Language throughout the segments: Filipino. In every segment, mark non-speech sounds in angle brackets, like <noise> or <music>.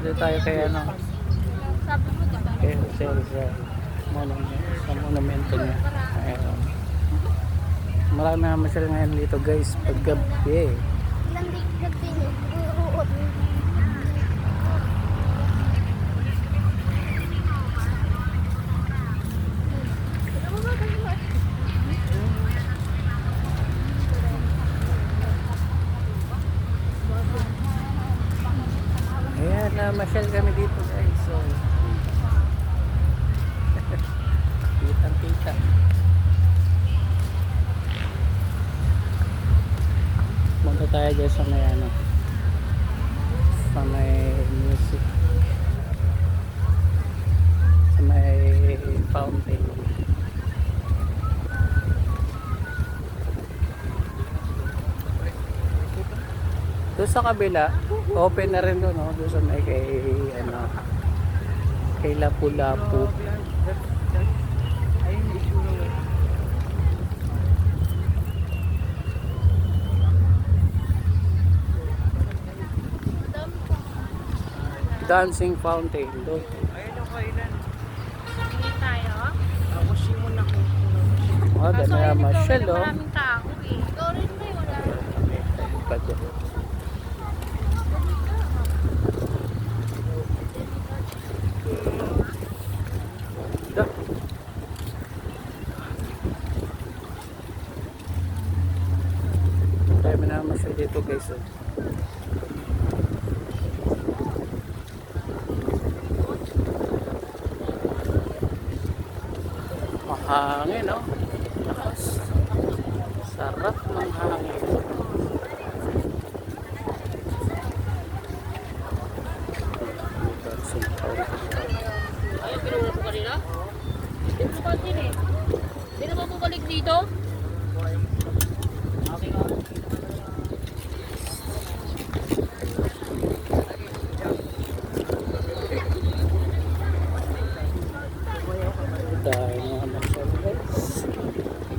Dito tayo kay ano, kay Jose Rizal. Monument, sa monumento niya. Ayan. Marami naman sila ngayon dito guys, paggabi. Ilang digdag din eh. Uot. Ayan, na masyal kami dito guys. So, <laughs> kitang kita. Punta tayo guys sa may ano, sa may music. Sa may fountain. Doon sa kabila, open na rin doon, no? Doon sa may kay, ano, kay Lapu-Lapu. Dancing fountain doon. Ayun yung kailan. Hindi tayo. Ako si mo na ko. Oh, dami na Marshall, oh. Maraming tao eh. Ikaw rin ba yun? Dami na Marshall dito guys. Oh. Mahangin, no? Lakas. Sarap ng hangin. Ayaw, pinuha ko kanina? Hindi mo ba din eh? Hindi na ba bumalik dito? Dahil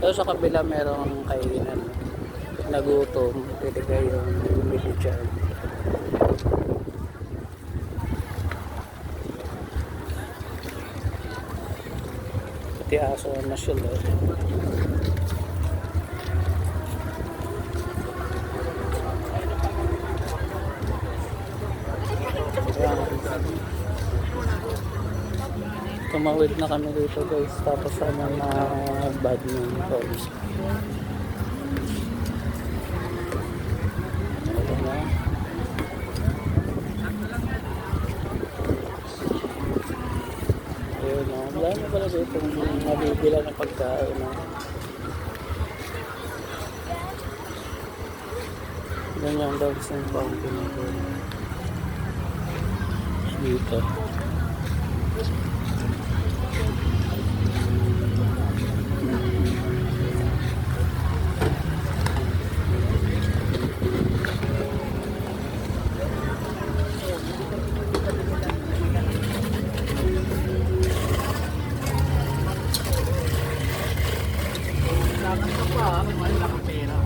Pero sa kabila merong kainan. Nagutom. Pwede kayong bumili dyan. Pati aso ang masyal eh. Ayan. Tumawid na kami dito guys. Tapos ano na badminton Ayan na. na pala dito nabibila ng pagkain na ganyan daw sa fountain ito dito Nakakita pa, ano ba lang ang pera?